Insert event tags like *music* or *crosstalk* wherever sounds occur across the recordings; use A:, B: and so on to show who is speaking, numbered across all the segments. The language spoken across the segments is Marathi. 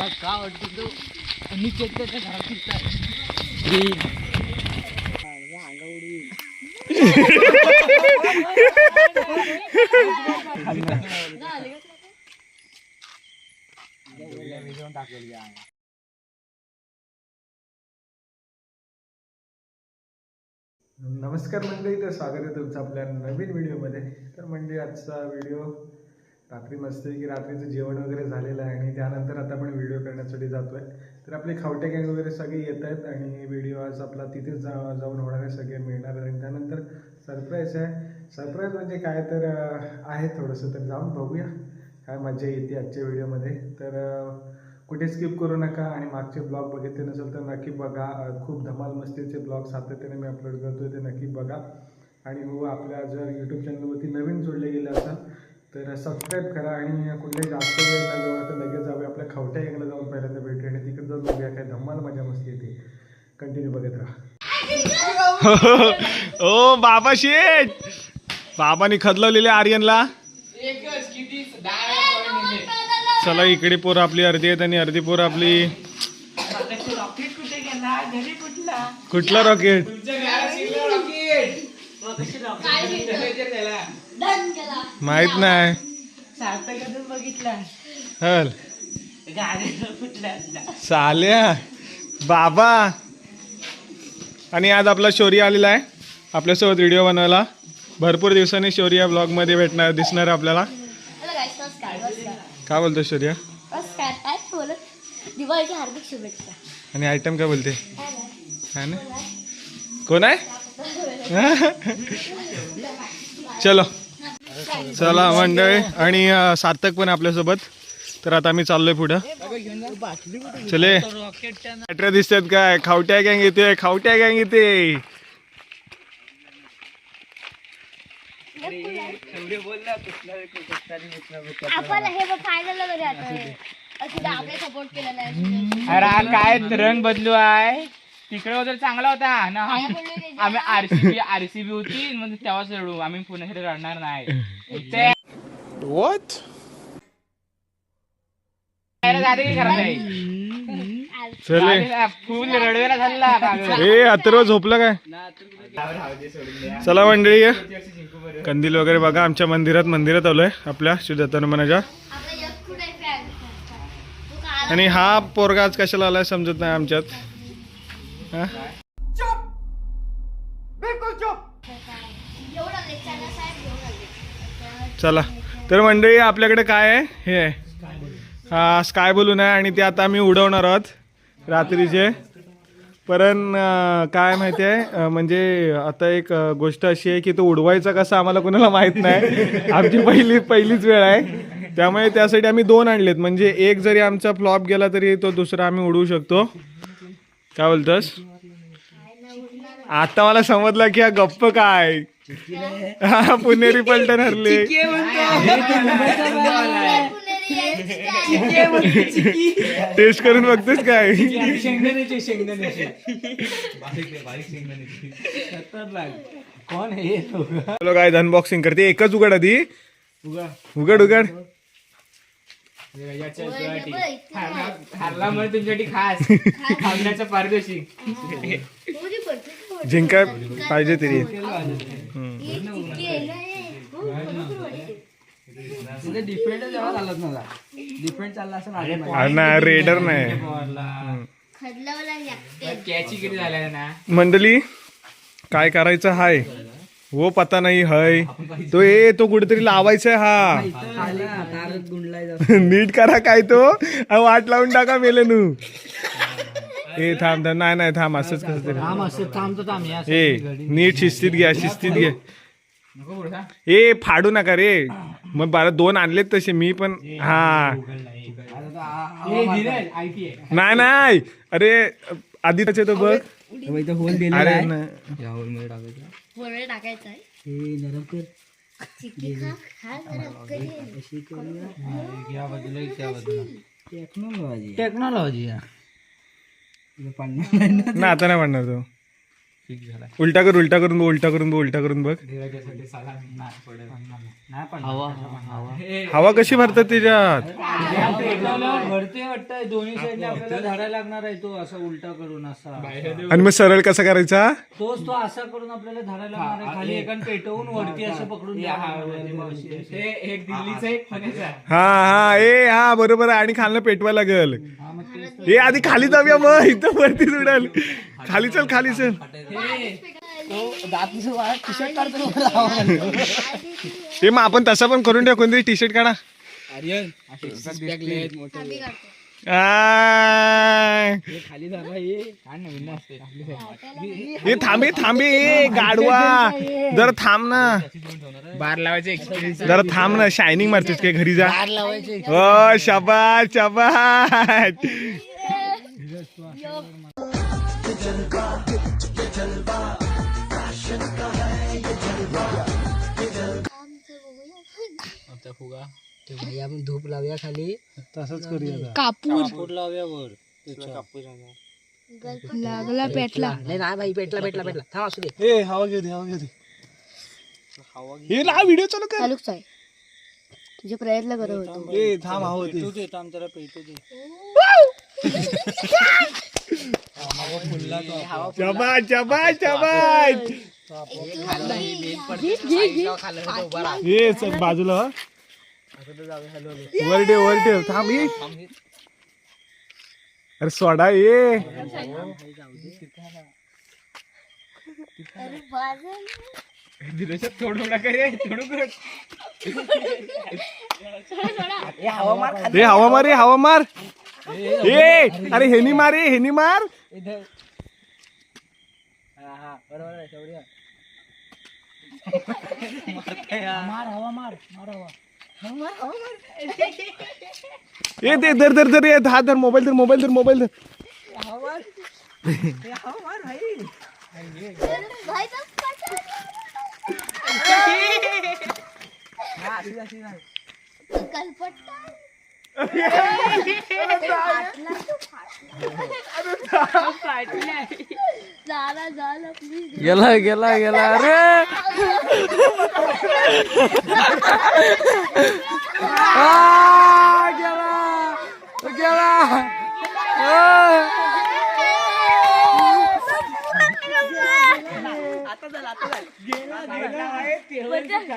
A: का वाटतो तो? मी चेक त्याच्या घरात दिसतात
B: नमस्कार मंडळी तर स्वागत आहे तुमचं आपल्या नवीन व्हिडिओमध्ये. तर म्हणजे आजचा व्हिडिओ रात्री मस्त आहे की रात्रीचं जेवण वगैरे झालेलं आहे आणि त्यानंतर आता आपण व्हिडिओ करण्यासाठी जातो आहे तर आपले खावटे गँग वगैरे सगळे येत आहेत आणि व्हिडिओ आज आपला तिथेच जा जाऊन होणार आहे सगळे मिळणार आहे आणि त्यानंतर सरप्राईज आहे. सरप्राईज म्हणजे काय तर आहे थोडंसं तर जाऊन बघूया. काय मजा येते आजच्या व्हिडिओमध्ये तर कुठे स्किप करू नका आणि मागचे ब्लॉग बघितले नसेल तर नक्की बघा. खूप धमाल मस्तीचे ब्लॉग सातत्याने मी अपलोड करतो ते नक्की बघा. आणि हो आपल्या जर यूट्यूब चॅनलवरती नवीन जोडले तर सबस्क्राईब करा आणि कुठल्याही जास्त वेळ न जाऊ तर लगेच जावे आपल्या खवट्या गँगला जाऊन पहिल्यांदा भेटू आणि तिकडे जाऊन बघूया काय धमाल मजा मस्ती येते. कंटिन्यू बघत राहा. *laughs*
C: ओ बाबा शेठ! बाबाने खदलवलेले आर्यनला. चला इकडे पोर आपली अर्धी आहेत आणि अर्धी पोर आपली. कुठला? रॉकेट माहीत नाही. हल. चाल्या बाबा. आणि आज आपला शौर्य आलेला आहे. आपल्यासोबत व्हिडिओ बनवायला. भरपूर दिवसांनी शौर्य ब्लॉगमध्ये भेटणार दिसणार आहे आपल्याला. काय बोलतो? शौर्य
D: दिवाळीच्या हार्दिक शुभेच्छा.
C: आणि आयटम काय बोलते. है कोण आहे? चलो. चला मंडळी आणि सार्थक पण आपल्यासोबत. तर आता आम्ही चाललोय पुढं. चले. बॅटऱ्या दिसतात काय? खावट्या गँग येते खावट्या गँग येते
A: काय? रंग बदलू आहे. तिकडे वगैरे चांगला होता. ना आम्ही आरसीबी आरसीबी होती. म्हणजे तेव्हाच रडू. आम्ही पुन्हा हे रडणार नाही. फुल रडवेला झाला
C: अथर्व झोपलं काय? चला मंडळी कंदील वगैरे बघा. आमच्या मंदिरात मंदिरात आलोय. आपल्या
D: आला?
C: आणि हा पोरगा आज कशाला आलाय समजत नाही आमच्यात. हा? चला. तर मंडळी आपल्याकडे काय आहे? हे आहे. हा स्काय बलून आहे आणि ते आता आम्ही उडवणार आहोत रात्रीचे. पण अं, काय माहिती आहे? म्हणजे आता एक गोष्ट अशी आहे की तो उडवायचा कसा आम्हाला कोणाला माहीत नाही. आमची पहिली पहिलीच वेळ आहे. त्यामुळे त्यासाठी आम्ही दोन आणलेत. म्हणजे एक जरी आमचा फ्लॉप गेला तरी तो दुसरा आम्ही उडवू शकतो. काय बोलतोस? आता मला समजलं की हा गप्प काय? हा पुणेरी पलटण हरले टेस्ट करून बघतेस काय? चलो काय अनबॉक्सिंग करते. एकच उघड आधी. उघड उघड.
A: हारला तुमच्यासाठी खास. थांबण्याचा पारदर्शी.
C: जिंका पाहिजे तरी नाही. रेडर नाही. मंडळी काय करायचं हाय? हो पता नाही हय तो ए तो कुठेतरी लावायचा आहे हा। नीट करा काय तो। हा, वाट लावून टाका मेले नू ए थांब थांब नाही नाही थांब असंच कसं तरी ए नीट शिस्तीत घ्या शिस्तीत घ्या. ए फाडू नका रे. मग बारा दोन आणलेत तसे मी पण हा. नाही नाही. अरे आधी त्याचे तो बघ अरे.
D: वरळे टाकायचं आहे. चिक्की खा खा जरा कधी
A: टेक्नॉलॉजी
C: ना आता नाही म्हणणार तो.
A: झाला.
C: उलटा कर उलटा करून बघ उलटा करून बघ उलटा करून बघ. हवा कशी भरतात त्याच्यात?
E: भरते वाटतं दोन्ही साईडने आपल्याला झाडायला लागणार आहे तो असा उलटा करून असा
C: आणि मग सरळ कसा करायचा?
E: तोच तो असा करून आपल्याला झाडायला लागणार आहे खाली एकान पेटवून वरती असं पकडून.
A: हे एक दिल्लीचा एक पुण्याचा
C: हा हा ए हा बरोबर आहे. आणि खालनं पेटवा लागल.
E: हे
C: आधी खाली जाऊया मग इथं वरती उडाल. खाली चल खाली चल. ते मग आपण तसं पण करून ठेव कोणतरी टी शर्ट काढा. आय. थांबे थांबे गाडवा जर थांब ना.
A: बार लावायचे. एक्सपिरियन्स
C: जरा थांब ना शायनिंग मारतेस काय घरी जा. हो शाबास शाबास.
E: आपण धूप लावूया खाली.
B: तसंच करूया
D: कापूर.
E: कापूर लावूया वर.
D: लागला पेटला.
E: नाही नाही भाई पेटला पेटला पेटला. थांब असू दे.
B: ए हवा घेऊ दे हवा घेऊ दे.
C: हे ना व्हिडिओ चालू कर.
D: चालूच आहे. तुझे प्रयत्न करत होतो.
B: ए थांब हवा दे
E: तू दे थांब जरा पेटू दे.
C: ये चल बाजूला हो. वर ठेव वर ठेव. थांब ये. अरे सोडा ये.
A: थोडं थोडा करे थोडं कर
C: रे हवा मार रे हवा मार ए अरे हेनी मार रे हेनी मार. ए दे धर धर धर ये हात धर मोबाईल धर मोबाईल धर मोबाईल धर.
D: झाला झाला प्लीज
E: गेला गेला गेला अरे! *laughs*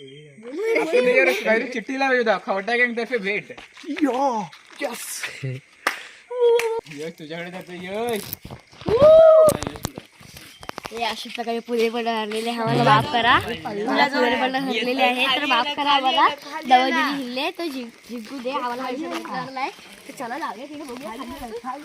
A: आपण त्याच्यावर काहीतरी चिठ्ठी लावली जाऊ खावट्या गॅंग तर्फे भेट. यश तुझ्याकडे जातो यश.
D: हे अशा प्रकारे पुढे पण हरलेले आहे आम्हाला माफ करा. मला पुढे पण हरलेले आहे तर माफ करा आम्हाला. दवजीने हिल्ले तो जिं- जिंकू दे. आम्हाला तर चला लावूया तिथे बघूया. खाली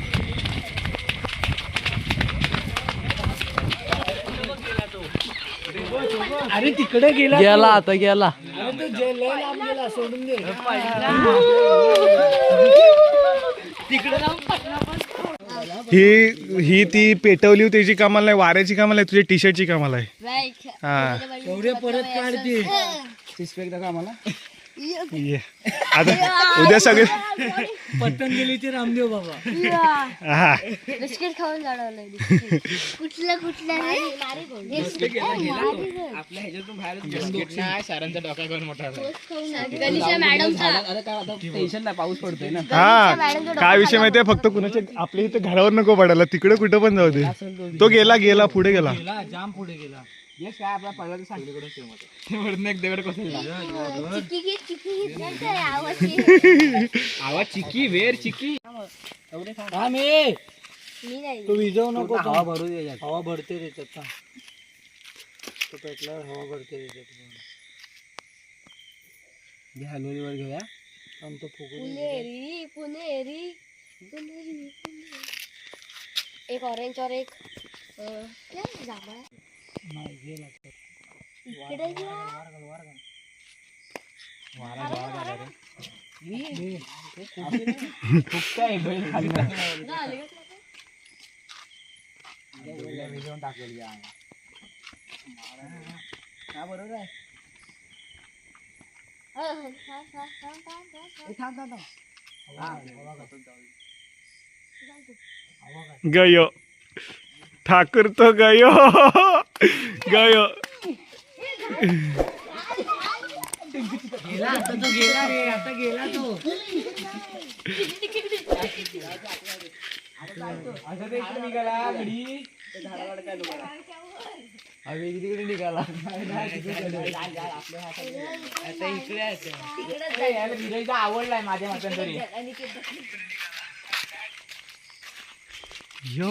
E: अरे तिकडे गेला गेला आता गेला. अरे तो जे लय लांब गेला सोडून दे. तिकडे
C: ही ही ती पेटवली त्याची कामाला नाही वाऱ्याची कामाला आहे तुझ्या टी शर्टची कामाला आहे. हा.
E: एवढे परत काढते. आम्हाला
C: ये. *laughs* आता उद्या सगळे
E: पतंजलीचे रामदेव बाबा.
C: हा.
D: बिस्किट खाऊन जाणवलंय कुठलं कुठलं
A: आपल्या ह्याच्यातून बाहेर बिस्किट नाही सरांचा डोका घेऊन मोठा
D: गणेशा मॅडमचा
A: टेन्शन नाही पाऊस पडतोय ना.
C: हा. काय विषय माहितीये? फक्त कुणाच्या आपल्या इथे घरावर नको पडायला. तिकडे कुठं पण जाऊ दे. तो गेला गेला पुढे गेला.
E: गेला? जाम पुढे गेला.
A: येस काय सांगलीकडून एक दगड
D: चिकी चिकी तर आवाज
A: चिकी वेर चिकी.
E: थांब ए.
D: मी. नाही.
E: तो विजवू नको हवा भरू दे हवा भरते त्याच्यात. तो पेटल्यावर हवा भरते त्याच्यात
A: हलवली वर घेऊया.
E: थांब तो फुगू दे.
D: पुणेरी पुणेरी पुणेरी पुणेरी. एक ऑरेंज और एक अं, काय जांभळा?
E: नाही गेला तो.
D: इकडे जा.
A: फुकताय बैल खाली
D: अं, हा, हा, हा, हा, हा, हा.
C: गयो. ठाकर तो गयो. गयो.
A: निघाला तिकडे निघाला आता इकडे आहे आवडलाय माझ्या मतान तरी.
C: यो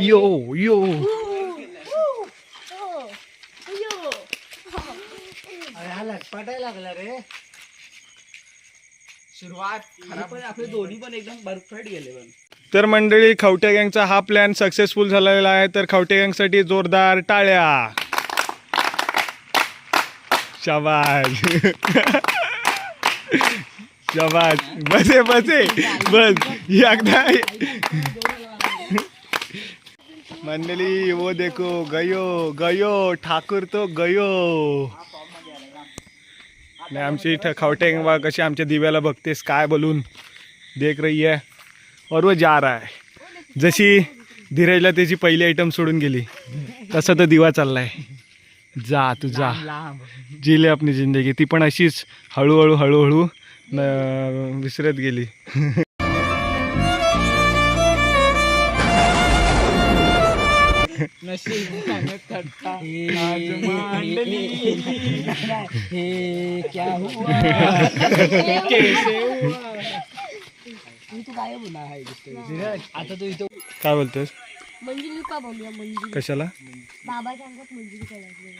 C: यो यो
E: हा लागला रे.
A: सुरुवात खराब
E: पण आपले दोन्ही पण एकदम परफेक्ट गेले पण.
C: तर मंडळी खवटे गँगचा हा प्लॅन सक्सेसफुल झालेला आहे. तर खवटे गँगसाठी जोरदार टाळ्या. शाबाज *laughs* शाबाज बसे बसे. बस. एकदा मंडळी वो देखो गयो गयो ठाकूर तो गयो. नाही आमची इथं खवटे गँग कशी आमच्या दिव्याला बघतेस काय बोलून देख रही है. और वो जा रहा है. जशी धीरजला त्याची पहिली आयटम सोडून गेली तसा तर दिवा चाललाय. जा तू जा. जिले आपली जिंदगी. ती पण अशीच हळूहळू हळूहळू विसरत गेली. *laughs*
E: क्या हुआ? आता तो इथं
C: काय बोलतोस?
D: मंजुली का बोलूया मंजुली
C: कशाला?
D: बाबाच्या अंगात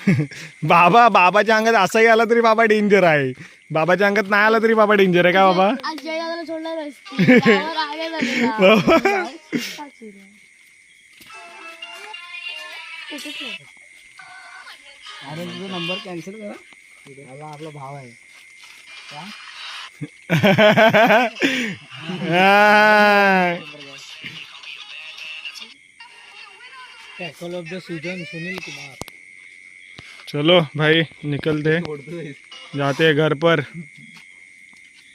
D: *laughs*
C: बाबा बाबाच्या अंगात असाही आला तरी बाबा डेंजर आहे. बाबाच्या अंगात नाही आला तरी बाबा डेंजर आहे का बाबा?
D: आज जयदादाला. *laughs* कुठेच नाही.
E: अरे तुझा नंबर कॅन्सल करा। मला आपला भाव आहे
C: हा.
E: Tackle of the season Sunil Kumar.
C: चलो भाई निकलते जाते घर पर।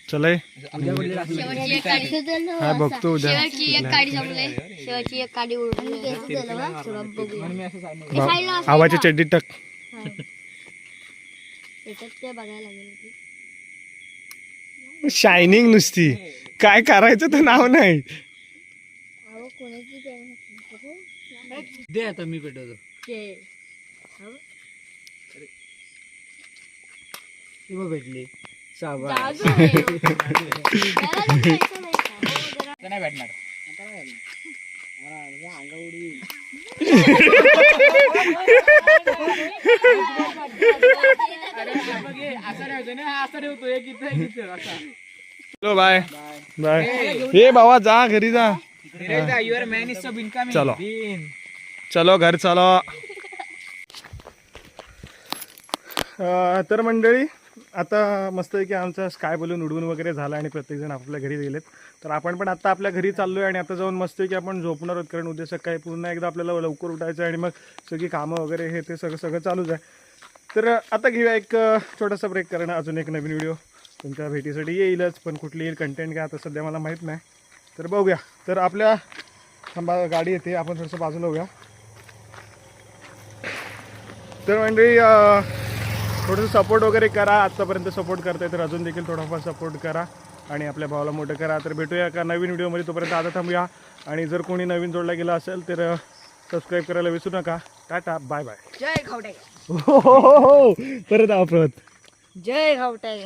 C: चले
D: शेवटची एक काडी
C: हा बघतो उद्या आवाच्या चड्डीत टाक.
D: त्याच्यात ते बघायला लागेल
C: शायनिंग नुसती. काय करायचं तर नाव नाही.
E: दे आता मी पेटवतो
D: ते.
E: ती बघ भेटली. *laughs*
D: नाही
A: भेटणार.
C: चलो बाय. बाय. हे बाबा जा घरी जा.
A: युअर मॅन इज
C: चलो.
A: बिन
C: चलो घर चलो. *laughs* तर मंडळी आता मस्त आहे की आमचा स्काय बलून उडवून वगैरे झाला आणि प्रत्येकजण आपल्या घरी गेलेत. तर आपण पण आता आपल्या घरी चाललोय आणि आता जाऊन मस्त आहे की आपण झोपणार आहोत कारण उद्या सकाळी पुन्हा एकदा आपल्याला लवकर उठायचं आहे आणि मग सगळी कामं वगैरे हे ते सगळं सगळं चालूच आहे. तर आता घेऊया एक छोटासा ब्रेक करणं अजून एक नवीन व्हिडिओ तुमच्या भेटीसाठी येईलच पण कुठली येईल कंटेंट काय आता सध्या मला माहीत नाही. तर बघूया. तर आपल्या थांबा गाडी येते आपण थोडंसं बाजूला होऊया. तर मंडळी थोडंसं सपोर्ट वगैरे करा. आत्तापर्यंत सपोर्ट करताय तर अजून देखील थोडाफार सपोर्ट करा. आणि आपल्या भावाला मोठं करा. तर भेटूया का नवीन व्हिडिओमध्ये. तोपर्यंत आता थांबूया. आणि जर कोणी नवीन जोडला गेला असेल तर सबस्क्राईब करायला विसरू नका. Tata. Bye bye
D: Jai Khawte
C: हो हो हो हो. परत आपत
D: जय खावटे